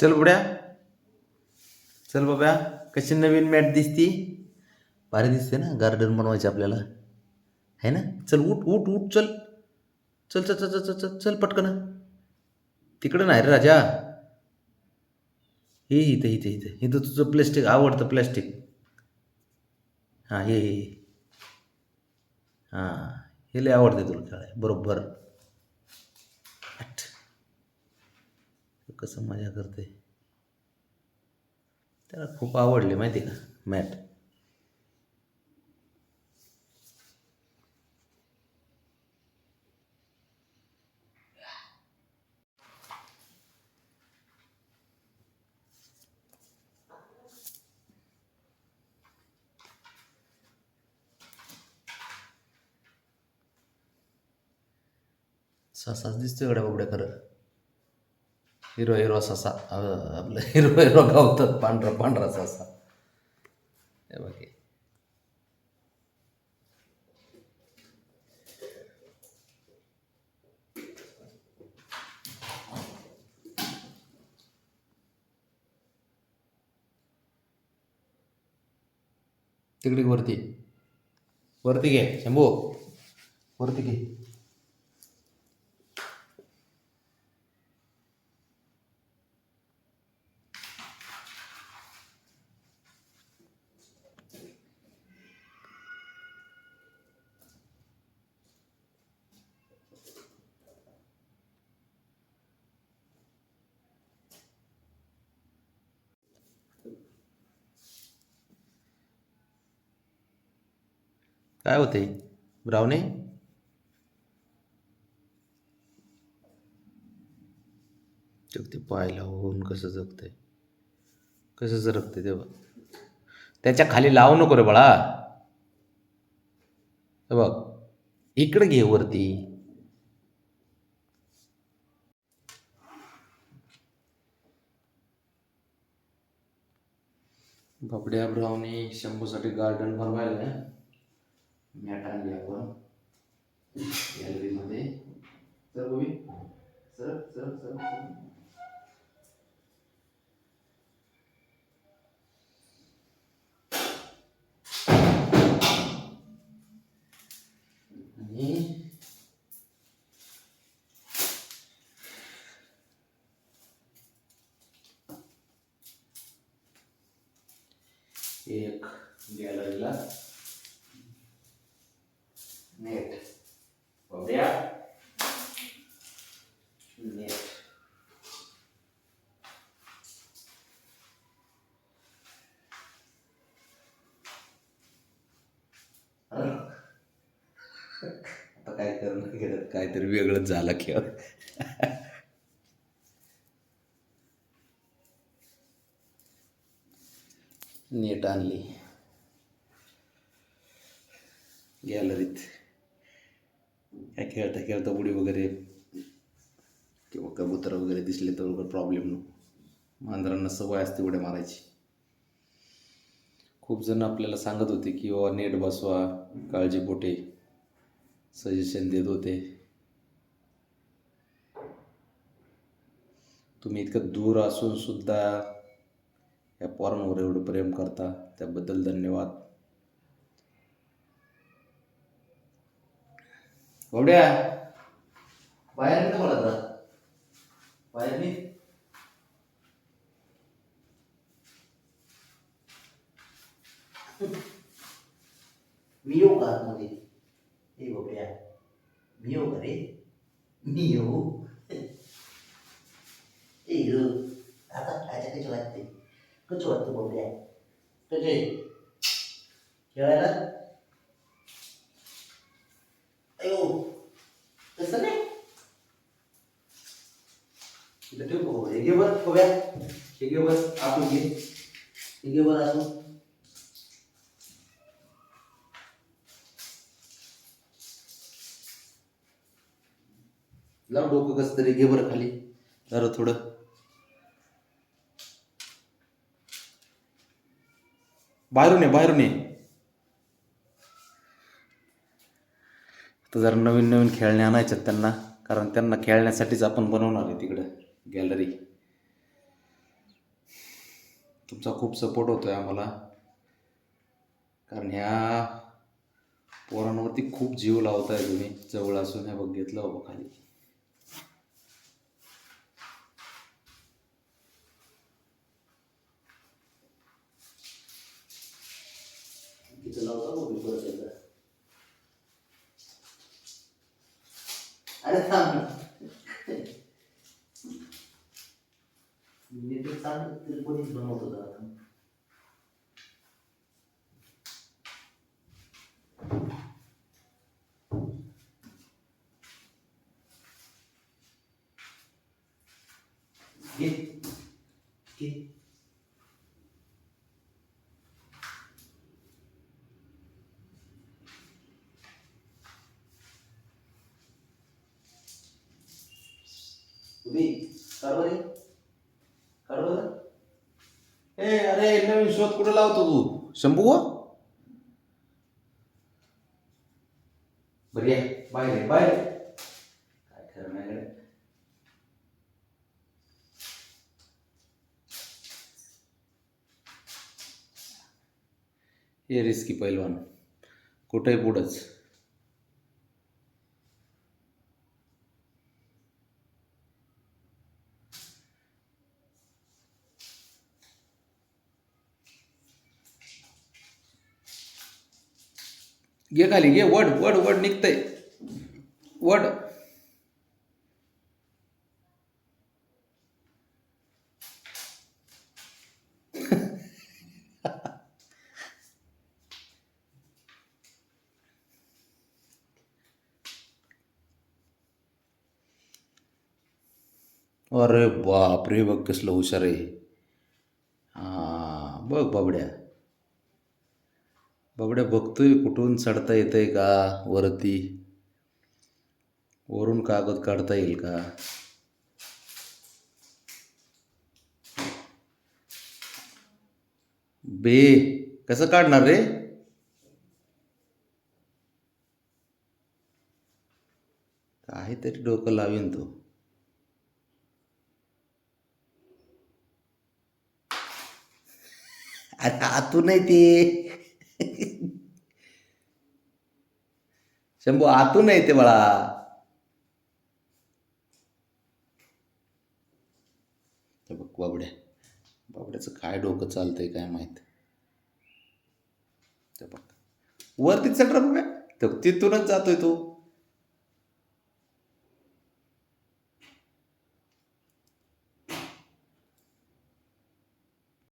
चल बुड्या. चल बाब्या कशी नवीन मॅट दिसती? भारी दिसते ना गार्डन बनवायचे आपल्याला. है ना? चल उठ उठ उठ चल. चल चल चल चल चल चल पटकन. तिकडं नाही रे राजा. हे इथं इथं इथं. इथं तुझं प्लॅस्टिक आवडतं प्लॅस्टिक हां हे हां हे. लय आवडते तुला खेळाय बरोबर. कसं मजा करते त्याला खूप आवडले माहिती का मॅट. ससाच दिसतोय एवढ्या बाबड्या खरं? हिरो हिरो ससा अं, आपलं हिरो हिरो गावतात पांढरा पांढरा ससा हे बघ हे. तिकडे वरती वरती घे शंभू वरती घे काय होते ब्राउनी जगते पायला होऊन कसं जगतंय? कसं जगतय ते बघ त्याच्याखाली लावू नको रे बाळा. बघ इकडे घे वरती. बापड्या ब्राउनी शंभूसाठी गार्डन बनवायला मॅट आणली आपण. गॅलरीमध्ये सर गोबी सर सर सर सर आणि एक गॅलरीला नेट बाबड्या नेट आता काय करणं गेलं काहीतरी वेगळंच झालं खेळ नेट आणली. गॅलरीत. काय खेळता खेळता उडी वगैरे किंवा कबूतर वगैरे दिसले तर प्रॉब्लेम नको. मांजरांना सवय असते उड्या मारायची. खूप जण आपल्याला सांगत होते की बाबा नेट बसवा काळजी पोटे सजेशन देत होते. तुम्ही इतकं दूर असून सुद्धा या पोरांवर एवढं प्रेम करता त्याबद्दल धन्यवाद. बावड्या बाहेर निघ मला आता बाहेर नाही. मी येऊ का आतमध्ये? thì Hiểu kìa Miêu cái đi Miêu Ý hư Đã tất cả cho cái chuột thì cứ chuột từ bộ đèn Cái gì? Chơi đó Ây ô Cái sân đấy Kita tengok, dia buat, kau buat, dia buat, apa dia? bớt buat tôi लाव डोकं कसं तरी घे बरं खाली. जरा थोडं. बाहेरून ये बाहेरून ये. तर जरा नवीन नवीन खेळणे आणायच्यात त्यांना कारण त्यांना खेळण्यासाठीच आपण बनवणार आहे तिकडं गॅलरी. तुमचा खूप सपोर्ट होतो आहे आम्हाला. कारण ह्या पोरांवरती खूप जीव लावताय तुम्ही जवळ असून हे बघ घेतलं बाबा खाली. किती लावता बघ मी परत एकदा. अरे थांब मी ते चांगलं तरी कोणीच बनवतो जरा थांब. घे घे तुम्ही काढ बरे काढ बरं ए अरे नवीन शोध कुठं लावतो तू? शंभू गो? बरी आहे बाहेर आहे. काय खरं नाही. हे रिस्की पैलवान. कुठंही पुढंच? घे खाली घे वड वड वड निघतंय. वड. अरे बाप रे बघ कसलं हुशार आहे. हा बघ बाबड्या. बाबड्या बघतोय कुठून चढता येतंय का वरती? वरून कागद काढता येईल का? बे कसं काढणार रे? काहीतरी डोकं लावीन तो. अरे आतून आहे ते. शंभू आतून येते बळा. ते बघ बाबड्या. बाबड्याचं काय डोकं चालतंय काय माहीत. ते बघ. वरती चढ रे तिथूनच जातोय तो.